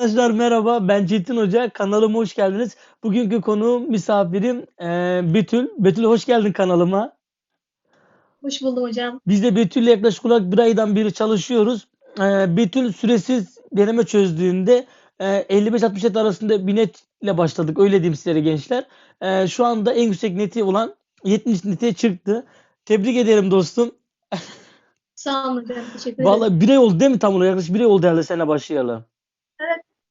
Arkadaşlar merhaba ben Çetin Hoca kanalıma hoş geldiniz. Bugünkü konuğum misafirim eee, Betül. Betül hoş geldin kanalıma. Hoş buldum hocam. Biz de Betül'le yaklaşık olarak bir aydan beri çalışıyoruz. Eee, Betül süresiz deneme çözdüğünde 55-60 net arasında bir netle başladık. Öyle diyeyim sizlere gençler. Eee, şu anda en yüksek neti olan 70 nete çıktı. Tebrik ederim dostum. Sağ olun hocam. Teşekkür ederim. Vallahi bir ay oldu değil mi tam olarak? Yaklaşık bir ay oldu herhalde seninle başlayalı.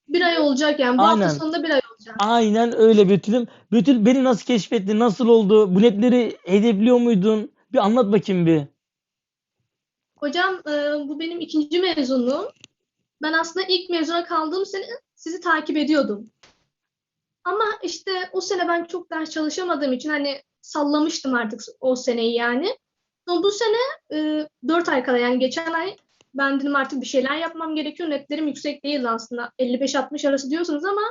Bir ay olacak yani. Bu Aynen. hafta sonunda bir ay olacak. Aynen öyle Betül'üm. Betül beni nasıl keşfettin? Nasıl oldu? Bu netleri hedefliyor muydun? Bir anlat bakayım bir. Hocam e, bu benim ikinci mezunluğum. Ben aslında ilk mezuna kaldığım sene sizi takip ediyordum. Ama işte o sene ben çok ders çalışamadığım için hani sallamıştım artık o seneyi yani. Ama bu sene e, 4 ay kala yani geçen ay ben dedim artık bir şeyler yapmam gerekiyor. Netlerim yüksek değildi aslında. 55-60 arası diyorsunuz ama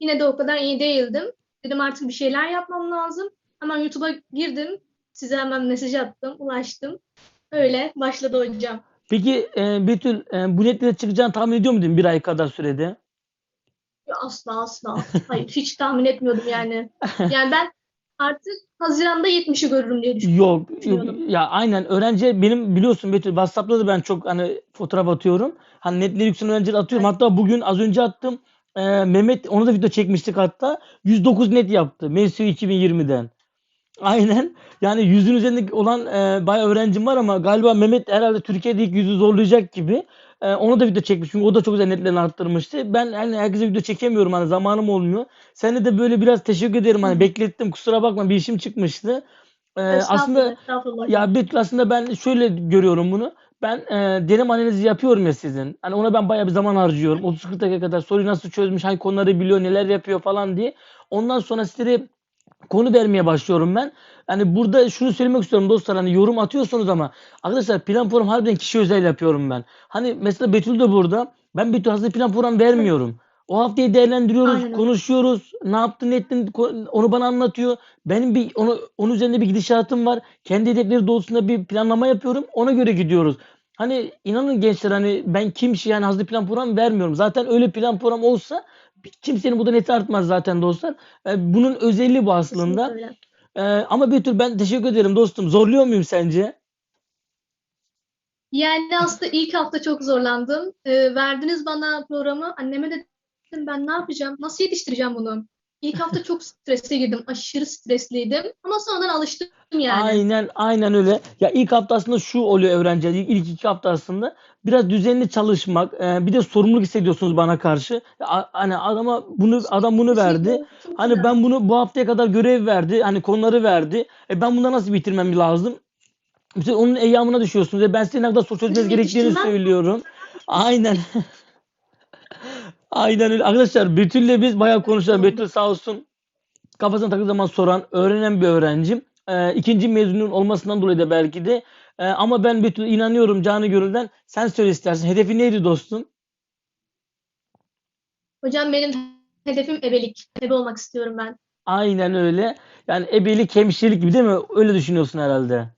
yine de o kadar iyi değildim. Dedim artık bir şeyler yapmam lazım. Hemen YouTube'a girdim. Size hemen mesaj attım, ulaştım. Öyle başladı hocam. Peki e, Betül e, bu netlere çıkacağını tahmin ediyor muydun bir ay kadar sürede? Asla asla. Hayır hiç tahmin etmiyordum yani. Yani ben artık Haziran'da 70'i görürüm diye düşünüyorum. Yok. Ya aynen öğrenci benim biliyorsun Betül WhatsApp'ta da ben çok hani fotoğraf atıyorum. Hani netleri yükselen öğrencileri atıyorum. Hatta bugün az önce attım. E, Mehmet onu da video çekmiştik hatta. 109 net yaptı. MSU 2020'den. Aynen. Yani yüzün üzerinde olan e, bayağı öğrencim var ama galiba Mehmet herhalde Türkiye'de ilk yüzü zorlayacak gibi. E, onu da video çekmiş çünkü o da çok güzel netlerini arttırmıştı. Ben hani herkese video çekemiyorum hani zamanım olmuyor. Seninle de böyle biraz teşekkür ederim hani beklettim kusura bakma bir işim çıkmıştı. E, aslında Estağfurullah, ya Betül aslında ben şöyle görüyorum bunu. Ben e, deneme analizi yapıyorum ya sizin. Hani ona ben bayağı bir zaman harcıyorum. 30-40 dakika kadar soruyu nasıl çözmüş, hangi konuları biliyor, neler yapıyor falan diye. Ondan sonra sizlere konu vermeye başlıyorum ben. Hani burada şunu söylemek istiyorum dostlar hani yorum atıyorsunuz ama arkadaşlar plan program harbiden kişi özel yapıyorum ben. Hani mesela Betül de burada. Ben Betül hazır plan program vermiyorum. O haftayı değerlendiriyoruz, Aynen konuşuyoruz. Ne yaptın, ne ettin onu bana anlatıyor. Benim bir onu onun üzerinde bir gidişatım var. Kendi hedefleri doğrultusunda bir planlama yapıyorum. Ona göre gidiyoruz. Hani inanın gençler hani ben kimse yani hazır plan program vermiyorum. Zaten öyle plan program olsa kimsenin burada neti artmaz zaten dostlar. E, Bunun özelliği bu aslında. Ee, ama Betül ben teşekkür ederim dostum. Zorluyor muyum sence? Yani aslında ilk hafta çok zorlandım. Ee, verdiniz bana programı. Anneme de dedim ben ne yapacağım? Nasıl yetiştireceğim bunu? İlk hafta çok strese girdim. Aşırı stresliydim. Ama sonradan alıştım yani. Aynen aynen öyle. Ya ilk hafta aslında şu oluyor öğrenciler. İlk, iki hafta aslında biraz düzenli çalışmak, e, bir de sorumluluk hissediyorsunuz bana karşı. Ya, hani adama bunu adam bunu verdi. Hani ben bunu bu haftaya kadar görev verdi. Hani konuları verdi. E ben bunları nasıl bitirmem lazım? Mesela onun eyyamına düşüyorsunuz. E ben size ne kadar soru çözmeniz gerektiğini söylüyorum. Aynen. Aynen öyle. Arkadaşlar Betül'le biz bayağı konuşalım. Betül sağ olsun kafasına takıldığı zaman soran, öğrenen bir öğrencim. Ee, ikinci mezunun olmasından dolayı da belki de. Ee, ama ben Betül'e inanıyorum canı gönülden. Sen söyle istersin. Hedefi neydi dostum? Hocam benim hedefim ebelik. Ebe olmak istiyorum ben. Aynen öyle. Yani ebelik, hemşirelik gibi değil mi? Öyle düşünüyorsun herhalde.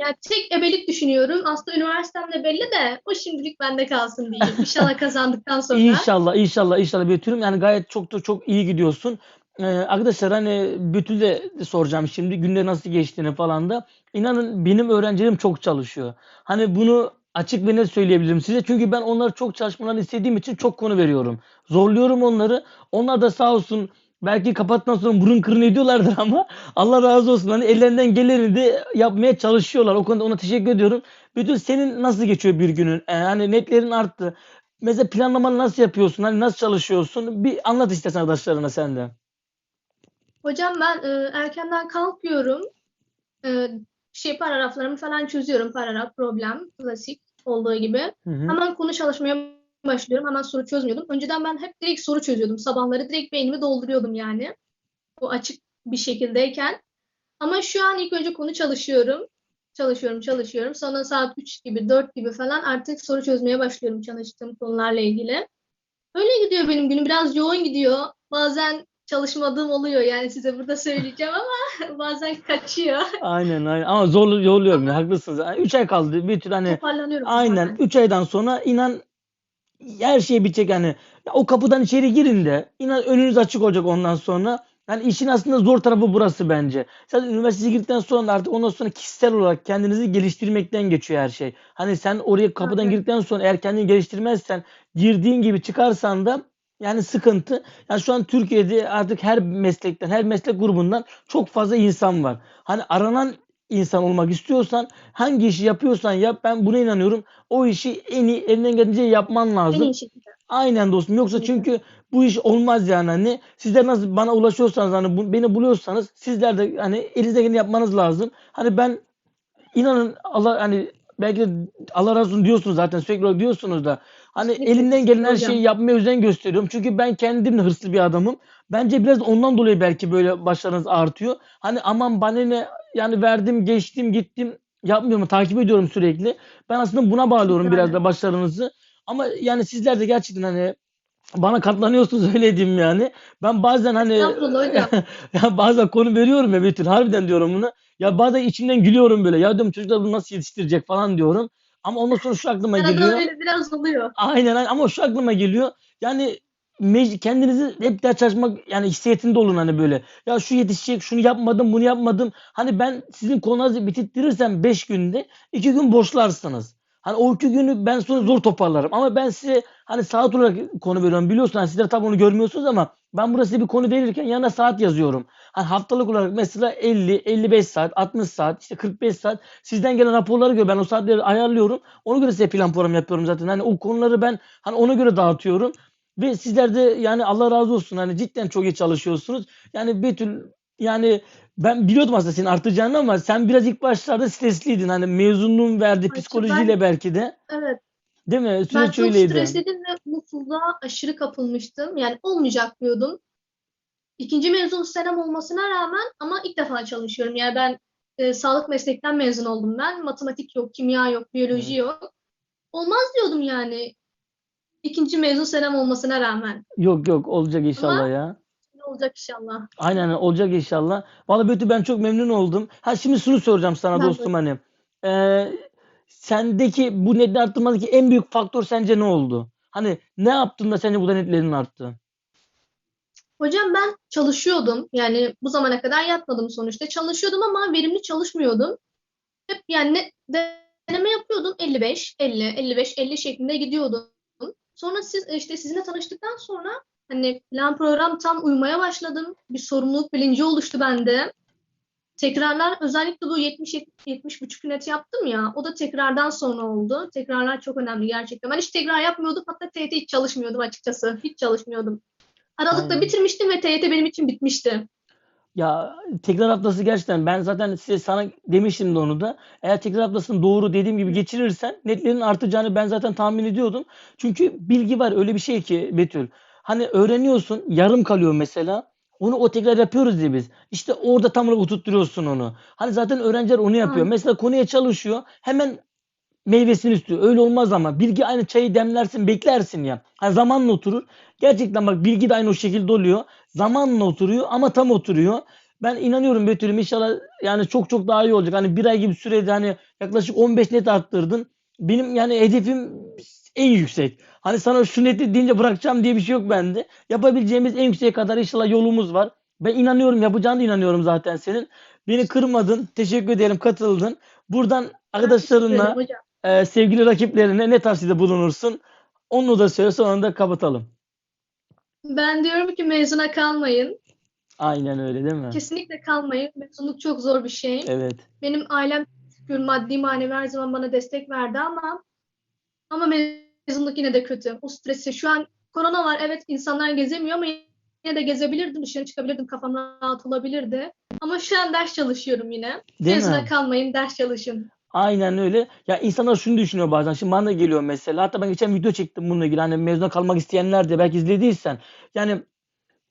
Ya tek ebelik düşünüyorum. Aslında üniversitem de belli de o şimdilik bende kalsın diyeyim. İnşallah kazandıktan sonra. İnşallah, inşallah, inşallah Betül'üm. Yani gayet çok da çok iyi gidiyorsun. Ee, arkadaşlar hani Betül'de soracağım şimdi günde nasıl geçtiğini falan da. İnanın benim öğrencilerim çok çalışıyor. Hani bunu açık ve net söyleyebilirim size. Çünkü ben onları çok çalışmalarını istediğim için çok konu veriyorum. Zorluyorum onları. Onlar da sağ olsun belki kapattıktan sonra burun kırın ediyorlardır ama Allah razı olsun. Hani ellerinden geleni de yapmaya çalışıyorlar. O konuda ona teşekkür ediyorum. Betül senin nasıl geçiyor bir günün? Ee, hani netlerin arttı. Mesela planlamanı nasıl yapıyorsun? Hani nasıl çalışıyorsun? Bir anlat istersen arkadaşlarına sen de. Hocam ben e, erkenden kalkıyorum. E, şey paragraflarımı falan çözüyorum. Paragraf, problem, klasik olduğu gibi. Hı hı. Hemen konu çalışmaya başlıyorum. Hemen soru çözmüyordum. Önceden ben hep direkt soru çözüyordum. Sabahları direkt beynimi dolduruyordum yani. O açık bir şekildeyken. Ama şu an ilk önce konu çalışıyorum. Çalışıyorum, çalışıyorum. Sonra saat 3 gibi, 4 gibi falan artık soru çözmeye başlıyorum çalıştığım konularla ilgili. Öyle gidiyor benim günüm. Biraz yoğun gidiyor. Bazen çalışmadığım oluyor yani size burada söyleyeceğim ama bazen kaçıyor. Aynen aynen. Ama zorlu zorluyorum ya haklısınız. 3 ay kaldı. Bir tür hani aynen toparlanıyorum. 3 aydan sonra inan her şey bitecek hani. Ya o kapıdan içeri girin de inan önünüz açık olacak ondan sonra. Yani işin aslında zor tarafı burası bence. Zaten üniversiteye girdikten sonra artık ondan sonra kişisel olarak kendinizi geliştirmekten geçiyor her şey. Hani sen oraya kapıdan Aynen. girdikten sonra eğer kendini geliştirmezsen girdiğin gibi çıkarsan da yani sıkıntı. Yani şu an Türkiye'de artık her meslekten, her meslek grubundan çok fazla insan var. Hani aranan insan olmak istiyorsan hangi işi yapıyorsan yap. Ben buna inanıyorum. O işi en iyi elinden geldiğince yapman En lazım. iyi şekilde. Aynen dostum. Yoksa çünkü bu iş olmaz yani hani. Sizler nasıl bana ulaşıyorsanız hani bu- beni buluyorsanız sizler de hani elinizden geleni yapmanız lazım. Hani ben inanın Allah hani belki de Allah razı olsun diyorsunuz zaten sürekli olarak diyorsunuz da hani Kesinlikle, elimden gelen her hocam. şeyi yapmaya özen gösteriyorum. Çünkü ben kendim de hırslı bir adamım. Bence biraz da ondan dolayı belki böyle başlarınız artıyor. Hani aman bana ne yani verdim geçtim gittim yapmıyorum takip ediyorum sürekli. Ben aslında buna bağlıyorum biraz da başarınızı. Ama yani sizler de gerçekten hani bana katlanıyorsunuz öyle diyeyim yani. Ben bazen hani ya bazen konu veriyorum ya Betül harbiden diyorum bunu. Ya bazen içimden gülüyorum böyle. Ya diyorum çocuklar bunu nasıl yetiştirecek falan diyorum. Ama ondan sonra şu aklıma Arada geliyor. öyle biraz oluyor. Aynen aynen. ama şu aklıma geliyor. Yani kendinizi hep ders çalışmak yani hissiyetinde olun hani böyle. Ya şu yetişecek, şunu yapmadım, bunu yapmadım. Hani ben sizin konunuzu bitirdirirsem 5 günde 2 gün boşlarsınız. Hani o iki günü ben sonra zor toparlarım. Ama ben size hani saat olarak konu veriyorum. Biliyorsunuz hani sizler tabii onu görmüyorsunuz ama ben burada size bir konu verirken yanına saat yazıyorum. Hani haftalık olarak mesela 50, 55 saat, 60 saat, işte 45 saat sizden gelen raporları göre ben o saatleri ayarlıyorum. Ona göre size plan program yapıyorum zaten. Hani o konuları ben hani ona göre dağıtıyorum. Ve sizler de yani Allah razı olsun hani cidden çok iyi çalışıyorsunuz. Yani Betül yani ben biliyordum aslında senin artacağını ama sen biraz ilk başlarda stresliydin. Hani mezunluğun verdiği Ay, psikolojiyle belki de. Evet. Değil mi? Ben Süreç çok öyleydi. stresliydim ve mutsuzluğa aşırı kapılmıştım. Yani olmayacak diyordum. İkinci mezun senem olmasına rağmen ama ilk defa çalışıyorum. Yani ben e, sağlık meslekten mezun oldum ben. Matematik yok, kimya yok, biyoloji yok. Olmaz diyordum yani. İkinci mezun senem olmasına rağmen. Yok yok olacak inşallah Ama- ya. Olacak inşallah. Aynen olacak inşallah. Vallahi Betül ben çok memnun oldum. Ha şimdi şunu soracağım sana Ben dostum hani. Eee, sendeki bu netleri arttırmadaki en büyük faktör sence ne oldu? Hani ne yaptın da sence bu da netlerin arttı? Hocam ben çalışıyordum. Yani bu zamana kadar yatmadım sonuçta. Çalışıyordum ama verimli çalışmıyordum. Hep yani ne, deneme yapıyordum 55, 50, 55, 50 şeklinde gidiyordum. Sonra siz işte sizinle tanıştıktan sonra hani plan program tam uymaya başladım. Bir sorumluluk bilinci oluştu bende. Tekrarlar özellikle bu 70 70 buçuk net yaptım ya. O da tekrardan sonra oldu. Tekrarlar çok önemli gerçekten. Ben hiç tekrar yapmıyordum. Hatta TYT hiç çalışmıyordum açıkçası. Hiç çalışmıyordum. Aralıkta Aynen. bitirmiştim ve TYT benim için bitmişti. Ya tekrar haftası gerçekten ben zaten size sana demiştim de onu da. Eğer tekrar haftasını doğru dediğim gibi geçirirsen netlerin artacağını ben zaten tahmin ediyordum. Çünkü bilgi var öyle bir şey ki Betül. Hani öğreniyorsun yarım kalıyor mesela. Onu o tekrar yapıyoruz diye biz. İşte orada tam olarak oturtturuyorsun onu. Hani zaten öğrenciler onu yapıyor. Aynen. Mesela konuya çalışıyor. Hemen meyvesini istiyor. Öyle olmaz ama. Bilgi aynı çayı demlersin, beklersin ya. Hani zamanla oturur. Gerçekten bak bilgi de aynı o şekilde oluyor. Zamanla oturuyor ama tam oturuyor. Ben inanıyorum Betül'üm inşallah yani çok çok daha iyi olacak. Hani bir ay gibi sürede hani yaklaşık 15 net arttırdın. Benim yani hedefim en yüksek. Hani sana şu neti deyince bırakacağım diye bir şey yok bende. Yapabileceğimiz en yükseğe kadar inşallah yolumuz var. Ben inanıyorum yapacağını da inanıyorum zaten senin. Beni kırmadın. Teşekkür ederim katıldın. Buradan hocam. ee, sevgili rakiplerine ne tavsiyede bulunursun? Onu da söyle sonra da kapatalım. Ben diyorum ki mezuna kalmayın. Aynen öyle değil mi? Kesinlikle kalmayın. Mezunluk çok zor bir şey. Evet. Benim ailem maddi manevi her zaman bana destek verdi ama ama mezunluk yine de kötü. O stresi şu an korona var evet insanlar gezemiyor ama yine de gezebilirdim. Dışarı çıkabilirdim. Kafam rahat olabilirdi. Ama şu an ders çalışıyorum yine. Değil Mezuna mi? kalmayın, ders çalışın. Aynen öyle. Ya insanlar şunu düşünüyor bazen. Şimdi bana da geliyor mesela. Hatta ben geçen video çektim bununla ilgili. Hani mezuna kalmak isteyenler de belki izlediysen. Yani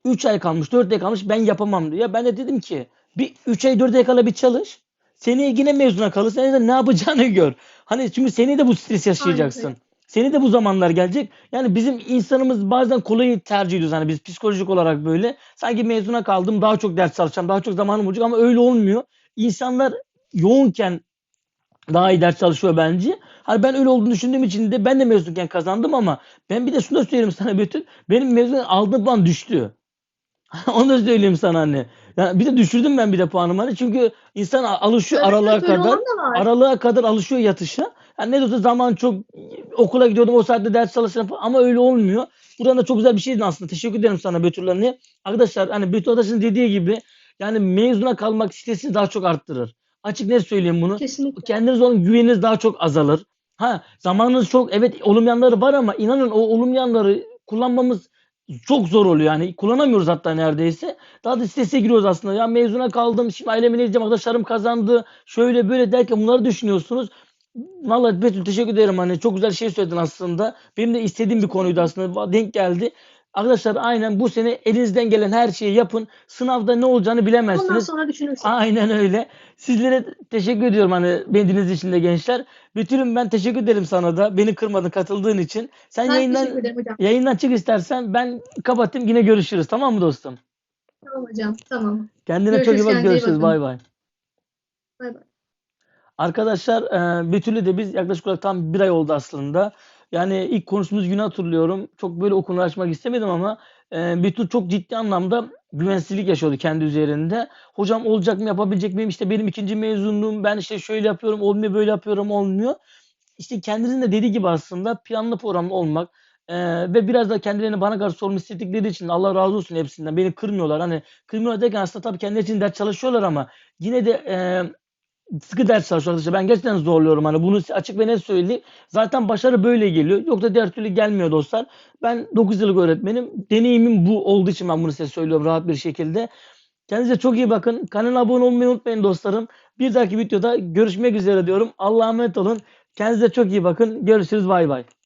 3 ay kalmış, 4 ay kalmış ben yapamam diyor. Ya ben de dedim ki bir 3 ay 4 ay kala bir çalış. Seneye yine mezuna azından ne yapacağını gör. Hani çünkü seneye de bu stres yaşayacaksın. Aynen. Seni de bu zamanlar gelecek. Yani bizim insanımız bazen kolayı tercih ediyoruz. Hani biz psikolojik olarak böyle. Sanki mezuna kaldım daha çok ders çalışacağım. Daha çok zamanım olacak ama öyle olmuyor. İnsanlar yoğunken daha iyi ders çalışıyor bence. Hani ben öyle olduğunu düşündüğüm için de ben de mezunken kazandım ama ben bir de şunu da söyleyeyim sana Betül. Benim mezun aldığım puan düştü. Onu da söyleyeyim sana anne. Yani bir de düşürdüm ben bir de puanımı hani çünkü insan alışıyor aralığa kadar. Aralığa kadar alışıyor yatışa. Yani ne de olsa zaman çok okula gidiyordum o saatte ders çalışırım falan ama öyle olmuyor. Buradan da çok güzel bir şeydi aslında. Teşekkür ederim sana Betül anne. Arkadaşlar hani Betül arkadaşın dediği gibi yani mezuna kalmak stresi daha çok arttırır. Açık net söyleyeyim bunu. Kesinlikle. Kendiniz olan güveniniz daha çok azalır. Ha zamanınız çok evet olumlu yanları var ama inanın o olumlu yanları kullanmamız çok zor oluyor yani kullanamıyoruz hatta neredeyse. Daha da strese giriyoruz aslında. Ya mezuna kaldım, şimdi aileme ne diyeceğim, arkadaşlarım kazandı, şöyle böyle derken bunları düşünüyorsunuz. Vallahi Betül teşekkür ederim hani çok güzel şey söyledin aslında. Benim de istediğim bir konuydu aslında. Denk geldi. Arkadaşlar aynen bu sene elinizden gelen her şeyi yapın. Sınavda ne olacağını Ondan bilemezsiniz. sonra düşünürsün. Aynen öyle. Sizlere teşekkür ediyorum hani beni dinlediğiniz için de gençler. Betül'üm ben teşekkür ederim sana da. Beni kırmadın katıldığın için. Sen Ben yayından yayından çık istersen ben kapatayım yine görüşürüz tamam mı dostum? Tamam hocam. Tamam. Kendine çok iyi Görüşürüz, bak görüşürüz bay bay. Bay bay. Arkadaşlar e, Betül'le de biz yaklaşık olarak tam bir ay oldu aslında. Yani ilk konuştuğumuz günü hatırlıyorum. Çok böyle o konuyu açmak istemedim ama e, Betül çok ciddi anlamda güvensizlik yaşıyordu kendi üzerinde. Hocam olacak mı yapabilecek miyim? İşte benim ikinci mezunluğum. Ben işte şöyle yapıyorum olmuyor böyle yapıyorum olmuyor. İşte kendisinin de dediği gibi aslında planlı programlı olmak e, ve biraz da kendilerini bana karşı sorumlu hissettikleri için Allah razı olsun hepsinden. Beni kırmıyorlar. Hani kırmıyorlar derken aslında tabii kendileri için ders çalışıyorlar ama yine de e, sıkı ders çalışıyor arkadaşlar. Ben gerçekten zorluyorum hani bunu açık ve net söyleyeyim. Zaten başarı böyle geliyor. Yoksa diğer türlü gelmiyor dostlar. Ben 9 yıllık öğretmenim. Deneyimim bu olduğu için ben bunu size söylüyorum rahat bir şekilde. Kendinize çok iyi bakın. Kanala abone olmayı unutmayın dostlarım. Bir dahaki videoda görüşmek üzere diyorum. Allah'a emanet olun. Kendinize çok iyi bakın. Görüşürüz. Bay bay.